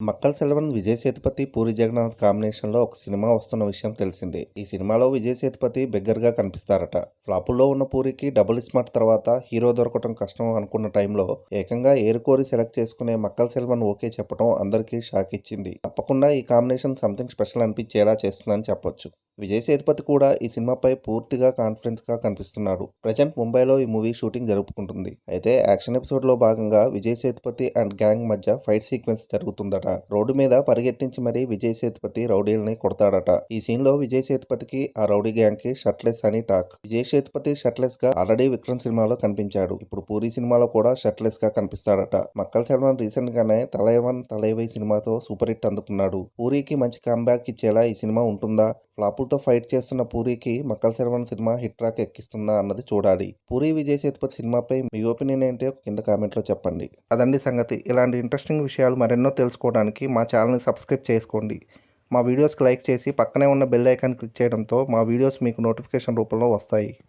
మక్కల్ సెల్వన్ విజయ్ సేతుపతి పూరి జగన్నాథ్ కాంబినేషన్లో ఒక సినిమా వస్తున్న విషయం తెలిసిందే. ఈ సినిమాలో విజయ్ సేతుపతి బెగ్గర్గా కనిపిస్తారట. ఫ్లాపుల్లో ఉన్న పూరికి డబుల్ స్మార్ట్ తర్వాత హీరో దొరకటం కష్టం అనుకున్న టైంలో ఏకంగా ఏరుకోరి సెలెక్ట్ చేసుకునే మక్కల్ సెల్వన్ ఓకే చెప్పడం అందరికీ షాక్ ఇచ్చింది తప్పకుండా ఈ కాంబినేషన్ సంథింగ్ స్పెషల్ అనిపించేలా చేస్తుందని చెప్పొచ్చు. విజయ్ సేతుపతి కూడా ఈ సినిమాపై పూర్తిగా కాన్ఫిడెన్స్గా కనిపిస్తున్నాడు. ప్రజెంట్ ముంబైలో ఈ మూవీ షూటింగ్ జరుపుకుంటుంది. అయితే యాక్షన్ ఎపిసోడ్లో భాగంగా విజయ్ సేతుపతి అండ్ గ్యాంగ్ మధ్య ఫైట్ సీక్వెన్స్ జరుగుతుందట. రోడ్డు మీద పరిగెత్తించి మరీ విజయ్ సేతుపతి రౌడీలని కొడతాడట. ఈ సీన్లో విజయ్ సేతుపతికి ఆ రౌడీ గ్యాంగ్కి షర్ట్లెస్ అని టాక్. విజయ్ సేతుపతి షర్ట్లెస్గా ఆల్రెడీ విక్రమ్ సినిమాలో కనిపించాడు. ఇప్పుడు పూరి సినిమాలో కూడా షర్ట్లెస్గా కనిపిస్తాడట. మక్కల్ శర్మన్ రీసెంట్ గానే తలైవన్ తలైవై సినిమాతో సూపర్ హిట్ అందుకున్నాడు. పూరికి మంచి కాంబ్యాక్ ఇచ్చేలా ఈ సినిమా ఉంటుందా? రాహుల్తో ఫైట్ చేస్తున్న పూరికి Makkal Selvan cinema hit track ఎక్కిస్తుందా అన్నది చూడాలి. పూరి విజయ్ సేతుపతి సినిమాపై మీ ఒపీనియన్ ఏంటో కింద కామెంట్లో చెప్పండి. అదండి సంగతి. ఇలాంటి ఇంట్రెస్టింగ్ విషయాలు మరెన్నో తెలుసుకోవడానికి మా ఛానల్ని సబ్స్క్రైబ్ చేసుకోండి. మా వీడియోస్కి లైక్ చేసి పక్కనే ఉన్న బెల్ ఐకాన్ క్లిక్ చేయడంతో మా వీడియోస్ మీకు నోటిఫికేషన్ రూపంలో వస్తాయి.